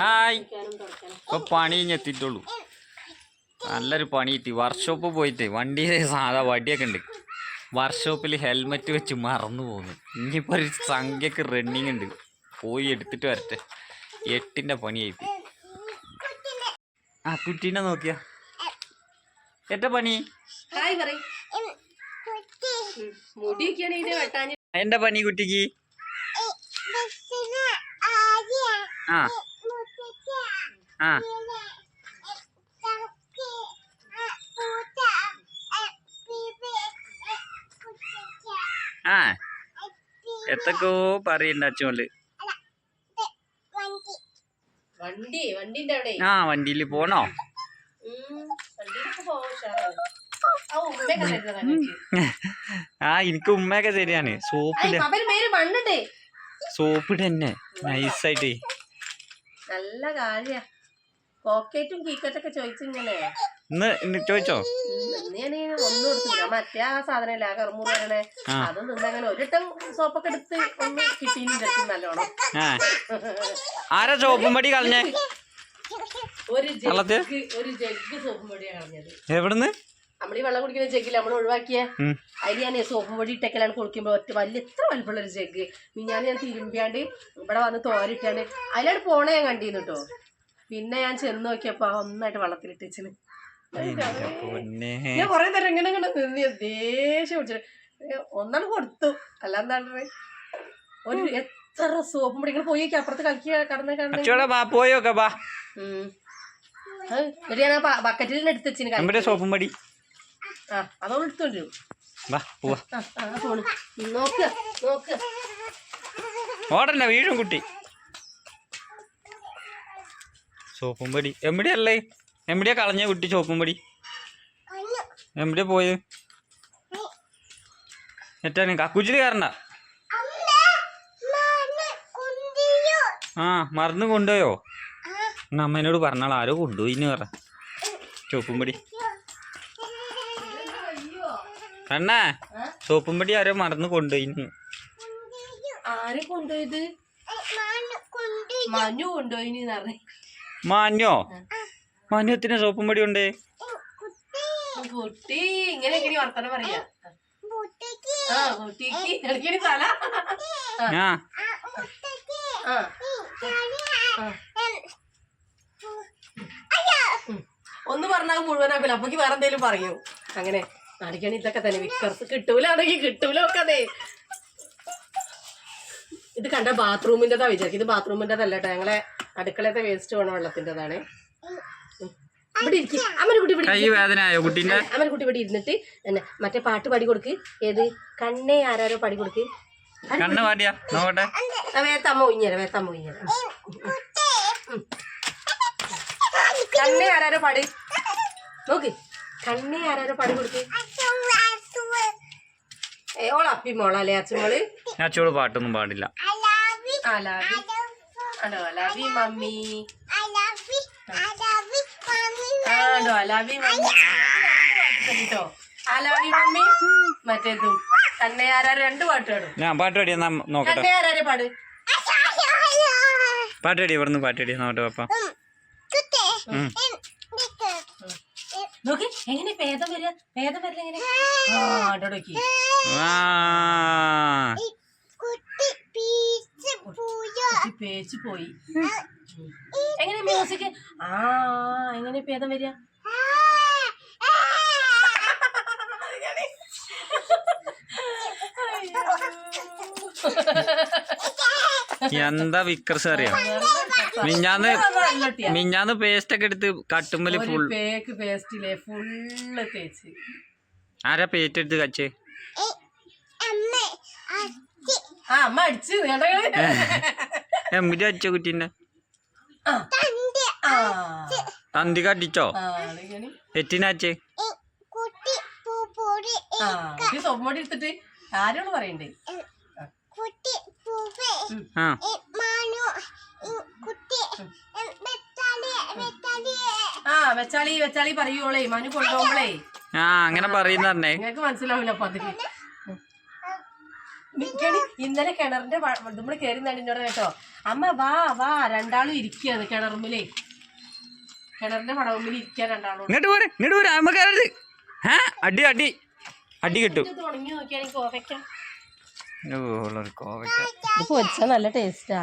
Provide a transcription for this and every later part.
Hi. ഇപ്പൊ പണി കഴിഞ്ഞെത്തിയിട്ടുള്ളൂ നല്ലൊരു പണി കിട്ടി. വർക്ക്ഷോപ്പ് പോയിട്ട് വണ്ടിയിൽ സാധാ വടിയൊക്കെ ഉണ്ട്. വർക്ക്ഷോപ്പിൽ ഹെൽമെറ്റ് വെച്ച് മറന്നു പോകുന്നു ഇനിയിപ്പോൾ ഒരു സംഖ്യക്ക് റണ്ണിങ് ഉണ്ട്. പോയി എടുത്തിട്ട് വരട്ടെ. എട്ടിന്റെ പണി ആയി. ആ കുട്ടീനെ നോക്കിയ. എട്ട പണി? എന്റെ പണി കുട്ടിക്ക്? ആ. ആ. ആ. പറയണ്ട ആ വണ്ടിയിൽ പോണോ? ആ എനിക്ക്. ഉമ്മയൊക്കെ ശരിയാണ് ഐ, സോപ്പിൽ അവർ മേൽ മണ്ണുണ്ടേ. സോപ്പിട് തന്നെ നൈസായിട്ട് നല്ല കാര്യ. പോക്കറ്റും കീക്കറ്റൊക്കെ ചോദിച്ചിങ്ങനെ. ഇന്ന് ചോദിച്ചോ? ഞാൻ ഒന്നും എടുത്തില്ല. മറ്റേ ആ സാധനം ഇല്ല ആ കറുമുറ വരണേ ആ. അത് നിന്നങ്ങനെ ഒരിട്ടം സോപ്പൊക്കെ എടുത്ത് ഒന്ന് നല്ലോണം. ആരാ സോപ്പും പടി കളഞ്ഞേ? ഒരു? ജഗ് ഒരു ജഗ് സോപ്പും പൊടിയാണ് കളഞ്ഞത്. എവിടുന്ന്? നമ്മൾ ഈ വെള്ളം കുടിക്കുന്ന ജഗ്ഗിൽ നമ്മൾ ഒഴിവാക്കിയ. അതിൽ ഞാൻ സോപ്പും പൊടി ഇട്ടേക്കലാണ് കുളിക്കുമ്പോൾ ഒറ്റ വലിയ എത്ര വലിപ്പമുള്ള ഒരു ജഗ്ഗ്. ഞാൻ ഞാൻ തിരുമ്പിയാണ്ട് ഇവിടെ വന്ന് തോരിട്ടാണ് അതിലാണ് പോണേ ഞാൻ കണ്ടിരുന്നു കേട്ടോ പിന്നെ ഞാൻ ചെന്ന് നോക്കിയപ്പോ ഒന്നായിട്ട് വെള്ളത്തിലിട്ട് വെച്ചിന് ഞാൻ കൊറേ നേരം ഇങ്ങനെ ഇങ്ങനെ നിന്ന് ദേഷ്യം പിടിച്ചു ഒന്നാണ് കൊടുത്തു. അല്ലാന്താണ് ഒരു എത്ര സോപ്പും പൊടി ഇങ്ങനെ പോയി അപ്പുറത്ത് കളിക്കുക കടന്ന് കടന്ന്. പോയോക്കെ ബാ ബക്കറ്റിൽ എടുത്ത് വെച്ചിന് സോപ്പും പടി. ആ അതോട് വാ പോവാ. നോക്ക് നോക്ക്. ഓടണ്ട വീഴും കുട്ടി. സോപ്പും പടി. എവിടെയല്ലേ എവിടെയാ കളഞ്ഞ കുട്ടി സോപ്പും പടി. എവിടെയാ പോയത്? എറ്റാണ് കക്കുച്ചിൽ കയറണ്ട. ആ മറന്നു കൊണ്ടുപോയോ? എന്നാ അമ്മേനോട് പറഞ്ഞാൾ ആരോ കൊണ്ടുപോയിന്ന് പറ. ചോപ്പും പടി. കണ്ണാ ആ? സോപ്പും പടി ആരോ മറന്ന് കൊണ്ടുപോയിന്ന് ആരെ കൊണ്ടുപോയത്? മനു കൊണ്ടുപോയിന്ന് മാനോ മാന്യോ മാന്യത്തിന് സോപ്പും പടി ഉണ്ടേ കുട്ടി ഇങ്ങനെ വർത്തനം പറയാ. ഒന്ന് പറഞ്ഞാൽ മുഴുവനാക്കില്ല അപ്പൊക്ക് വേറെന്തേലും പറയൂ. അങ്ങനെ. അടിക്കണി ഇതൊക്കെ തന്നെ വിക്കർസ് കിട്ടൂല ആണെങ്കിൽ കിട്ടൂല ഒക്കെ അതെ ഇത് കണ്ട ബാത്റൂമിന്റെതാ വിചാരിക്കും. ഇത് ബാത്റൂമിന്റെതല്ല കേട്ടോ. ഞങ്ങളെ അടുക്കളത്തെ വേസ്റ്റ് വേണം വെള്ളത്തിന്റെതാണ്. ഇവിടെ ഇരിക്കും. അമ്മനെ കുട്ടി ഇവിടെ കൈ വേദന ആയോ കുട്ടീന്റെ? കുട്ടി ഇവിടെ ഇരുന്നിട്ട് എന്നെ മറ്റേ പാട്ട് പാടി കൊടുക്ക്. ഏത്? കണ്ണേ ആരാരോ പാടി കൊടുക്ക്. കണ്ണ് പാടിയാ നോക്കട്ടെ. വേത്തമ്മ ഉഞ്ഞര വേത്തമ്മ ഉഞ്ഞര കണ്ണേ ആരാരോ പാടി. നോക്ക്. കണ്ണേ ആരാരോ പാടി കൊടുത്തു? ഏ ഓളപ്പി മോളല്ലേ അച്ഛമോൾ ഞാൻ ചോൾ പാട്ടൊന്നും പാടില്ല. അലാവി മമ്മി. ആണോ? അലാവി മമ്മി. കേട്ടോ. അലാവി മമ്മി. മറ്റേതും. രണ്ട് പാട്ട് പാടും. ഞാൻ പാട്ട് പാടിയാ നോക്കട്ടെ. കണ്ണേ ആരാരോ പാട്? പാട്ട് പാടി ഇവിടുന്ന് പാട്ട് പാടി. നോക്കട്ടെ പപ്പ. ഉം. നോക്ക് എങ്ങനെ ഭേദം വരിക ഭേദം വരില്ല എങ്ങനെ? ആ അടോടക്കി പേച്ച് പോയി? എങ്ങനെ മ്യൂസിക് ആ എങ്ങനെ ഭേദം വരിക എന്താ വിക്രസ് അറിയാം? മിഞ്ഞാന്ന് മിഞ്ഞാന്ന് പേസ്റ്റ് ഒക്കെ എടുത്ത് കട്ടുമ്പൽ ഫുൾ പേക്ക് പേസ്റ്റിലെ ഫുള്ള് തേച്ച്. ആരാ പേറ്റ് എടുത്ത് കച്ച്? ആ അമ്മ അടിച്ച് കേട്ടോ എമ്മിടി അടിച്ച കുട്ടീന്റെ? ആ. ആ. തന്തി കടിച്ചോ എറ്റിനാച്ചേ എടുത്തിട്ട് ആരോട് പറയണ്ടേ? ആ. വെച്ചാളി വെച്ചാളി പറയുവോളേ മനു കൊണ്ടുപോകുമ്പളേ. ആ അങ്ങനെ പറയുന്നേ നിങ്ങൾക്ക് മനസ്സിലാവില്ല അപ്പൊ മിക്കണി ഇന്നലെ കിണറിന്റെ നമ്മൾ കയറി നടിഞ്ഞോടെ കേട്ടോ. അമ്മ വാ വാ രണ്ടാളും ഇരിക്കുകയാണ് കിണറുമ്പിലേ കിണറിന്റെ പടവുമ്പിൽ ഇരിക്കാൻ രണ്ടാളും. ഇങ്ങോട്ട് പോരെ ഇങ്ങോട്ട് പോരെ അമ്മക്കാരത് ആ അടി അടി. അടി കിട്ടും. നോക്കിയാണെങ്കിൽ കോവയ്ക്ക. ഇത് പൊരിച്ചാൽ നല്ല ടേസ്റ്റാ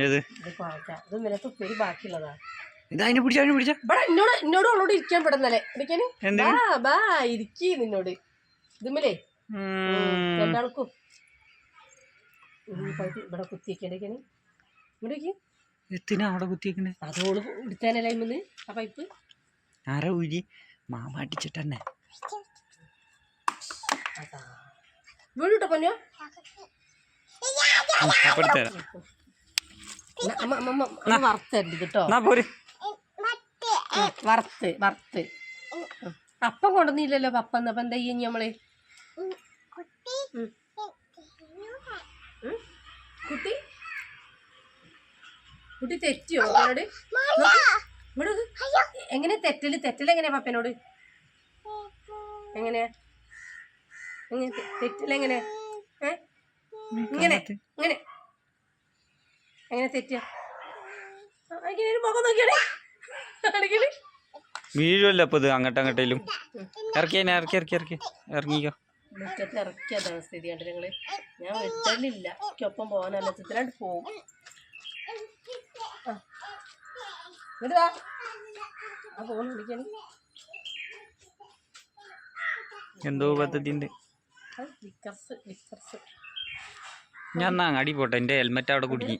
ഇത് കോവയ്ക്ക. ഇത് നിലത്ത് ഉപ്പേരി ബാക്കിയുള്ളതാ. ഇത് അതിനെ പിടിച്ച അതിനെ പിടിച്ച. ഇവിടെ എന്നോട് എന്നോട് അവളോട് ഇരിക്കാൻ പെടുന്നല്ലേ? ഇരിക്കാന് എന്തിന്? ബാ ബാ ഇരിക്കി നിന്നോട്. ഇതുമ്മലേ. രണ്ടാൾക്കും. ഉം, പകുതി ഇവിടെ എത്തിനാ അവിടെ കുത്തിയേക്കണേ? അതോൾ ഇടുത്താനല്ലേ ഇമ്മന്ന്? ആ പൈപ്പ്. ആരാ ഊരി മാമാട്ടിച്ചിട്ടെന്നെ വീടുട്ടോ പൊന്നോ? അമ്മ അമ്മ അമ്മ വറുത്തരുത് കേട്ടോ. എന്നാ പോര്. വറുത്ത് വറുത്ത്. അപ്പം കൊണ്ടുവന്നില്ലല്ലോ പപ്പ എന്നപ്പോ എന്താ ചെയ്യും നമ്മൾ. കുട്ടി കുട്ടി? തെറ്റിയോ പപ്പനോട്. എങ്ങനെ തെറ്റൽ? തെറ്റൽ എങ്ങനെയാ പപ്പനോട്? എങ്ങനെയാ? തെറ്റൽ എങ്ങനെ? ഇങ്ങനെ ഇങ്ങനെ. എങ്ങനെ തെറ്റിയ? ഒരു മുഖം നോക്കിയാണേ വീഴുമല്ലോ അപ്പൊ ഇത് അങ്ങോട്ട് അങ്ങോട്ടേലും. ഇറക്കി തന്നെ ഇറക്കി ഇറക്കി ഇറക്കി. ഇറങ്ങിക്കോ. മുറ്റത്ത് ഇറക്കിയതാണ് സ്ഥിതി കണ്ടത് നിങ്ങൾ? ഞാൻ വിട്ടലില്ല. ഒപ്പം പോകാനല്ല. ചിത്രണ്ട് പോകും വാ. ആ ഫോൺ എന്തോ പദ്ധതി ഉണ്ട് ഞാൻ എന്നാ അങ്ങാടി പോട്ടെ. എന്റെ ഹെൽമെറ്റ് അവിടെ കുടുങ്ങി.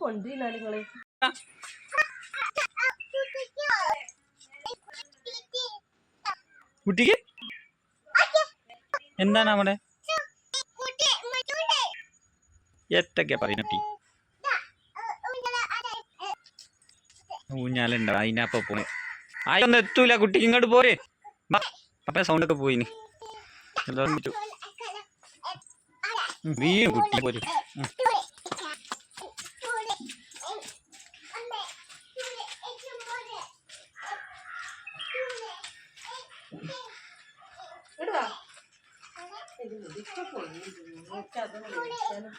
കുട്ടിക്ക്? എന്താണ് അവിടെ? എത്തൊക്കെയാ പറയുന്ന കുട്ടി? ഊഞ്ഞാലുണ്ടോ. അതിനപ്പ പോണെ ആയൊന്നും എത്തൂല. കുട്ടിക്ക് ഇങ്ങോട്ട് പോരെ. സൗണ്ട് ഒക്കെ പോയിന് വീഴും കുട്ടി. പോരും ഉം. ഇങ്ങോട്ട് വാ എന്റെ മുടിക്ക് കൊഴിയും നിങ്ങൾക്ക് അതൊന്ന് വിളിക്കാനും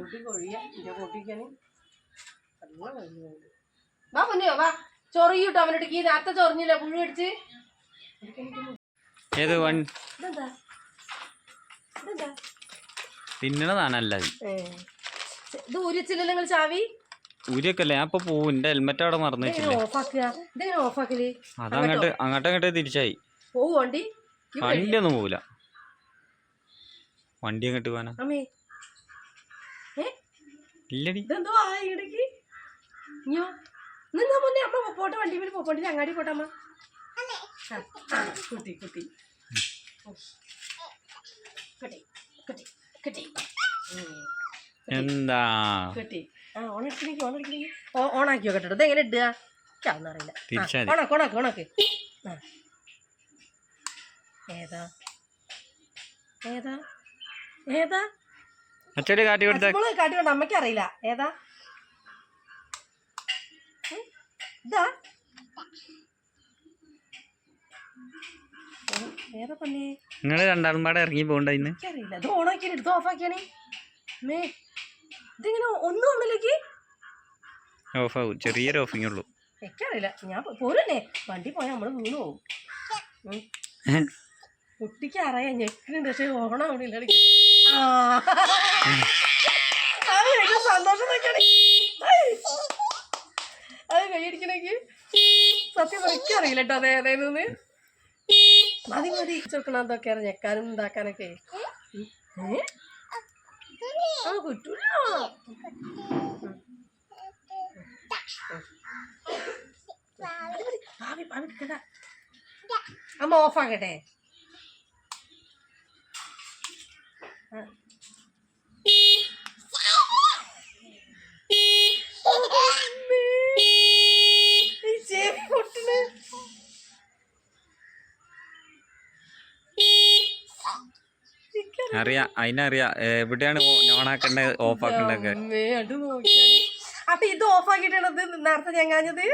മുടി കൊഴിയ നല്ല വാ പൊന്നിയോ വാ. ചൊറിയൂട്ടോ അവനോട് ഈ നേരത്തെ ചൊറിഞ്ഞില്ല പുഴു അടിച്ച് ഏത് വൺ? ഇതെന്താ? ഇതെന്താ? തിന്നണതാണല്ല ഏ. ഇത് ഊരിച്ചില്ലല്ലോ നിങ്ങൾ ചാവി? ഊരിയൊക്കെ അല്ലേ ഞാൻ ഇപ്പൊ പോവും. എന്റെ ഹെൽമെറ്റ് അവിടെ മറന്നു ഇതെങ്ങനെ വെച്ചില്ലേ. ഓഫാക്കുക? ഇതെങ്ങനെ ഓഫാക്കൽ? അതങ്ങോട്ട് അങ്ങോട്ടും? അങ്ങോട്ടേ തിരിച്ചായി വണ്ടി ഈ വഴി. വണ്ടി? ഒന്നും പോവില്ല. വണ്ടി അങ്ങോട്ട് ഏ ഇല്ലടി. ഇതെന്തോ ആ ഇടയ്ക്ക് ഇഞ്ഞോ. നിന്നാ മുന്നേ അമ്മ പോട്ടെ വണ്ടി മേലെ പോണ്ടി അങ്ങാടി പോട്ടെ അമ്മ. കുട്ടി കുട്ടി. എന്താ? കുട്ടി. ആ ഓണടിക്കണേക്ക് ഓണടിക്കണേക്ക് എങ്ങനെ ഇടുക? എനിക്കതൊന്നും അറിയില്ല. തിരിച്ചാ മതി. ഓണാക്ക് ഓണാക്ക് ഓണാക്ക് ആ. ഏതാ? ഏതാ? ഏതാ? അച്ചടി കാട്ടി കൊടുത്ത കാട്ടി കാട്ടിക്കൊണ്ട് അമ്മയ്ക്ക് അറിയില്ല ഏതാ? ഇതാ. പന്നേ? നിങ്ങൾ രണ്ടാളും പാടെ ഇറങ്ങി പോകണ്ട ഇന്ന്. ഇത് എടുത്ത് ഓഫാക്കിയാണ്. മേ ഇതിങ്ങനെ ഒന്നും ഒന്നിലേക്ക് ചെറിയൊരു ഓഫിങ് ഉള്ളൂ. എനിക്കറിയില്ല. ഞാൻ പോരല്ലേ വണ്ടി പോയാൽ നമ്മൾ വീണു പോകും ഉം. കുട്ടിക്ക് അറിയാം ഞെക്കുന്നുണ്ട് പക്ഷെ ഓണം അവിടെ ഇല്ല സന്തോഷം നോക്കിയാണ് അത് കൈയടിക്കണെങ്കിൽ സത്യം എനിക്കറിയില്ല കേട്ടോ അതെ അതേ നിന്ന് മതി മതി ചെറുക്കണം എന്തൊക്കെയാണ് ഞെക്കാനും ഉണ്ടാക്കാനൊക്കെ അമ്മ ഓഫാക്കട്ടെ ആ. അമ്മേ. ഈ ചെവി പൊട്ടണ്. എനിക്കറിയില്ല. അറിയാം അതിനറിയാം. എവിടെയാണ് ഓണാക്കേണ്ടത് അമ്മേ, നോക്കിയാൽ. അപ്പൊ ഇത് നേരത്തെ ഞങ്ങാഞ്ഞത്?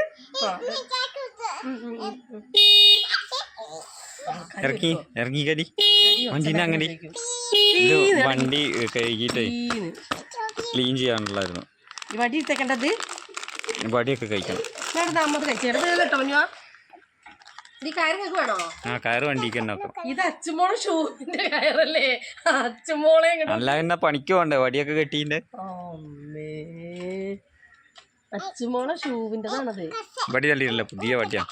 ഇറങ്ങി ഉം, ഉം, ഉം. ഇറക്കി ഇറങ്ങി കടി വണ്ടിനെ അങ്ങനെ വണ്ടി കഴുകിട്ടേ ക്ലീൻ ചെയ്യാനുള്ളായിരുന്നു വടി ഇട്ടേക്കേണ്ടത്? വടിയൊക്കെ കഴിക്കണം. ഞാൻ നമ്മത് കഴിച്ചത് കേട്ടോ ഞാൻ ഈ കയറ് നിങ്ങൾക്ക് വേണോ ആ കയറ് വണ്ടിക്ക് തന്നെ വെക്കണം ഇത് അച്ചുമോളെ ഷൂവിന്റെ കയറല്ലേ? അച്ചുമോളെ ഇങ്ങട് അല്ല പിന്നെ പണിക്ക് പോണ്ടേ? വടിയൊക്കെ കെട്ടിന്റെ അമ്മേ. അച്ചുമോളെ ഷൂവിന്റെതാണത്. വടി തള്ളിയില്ല പുതിയ വടിയാണ്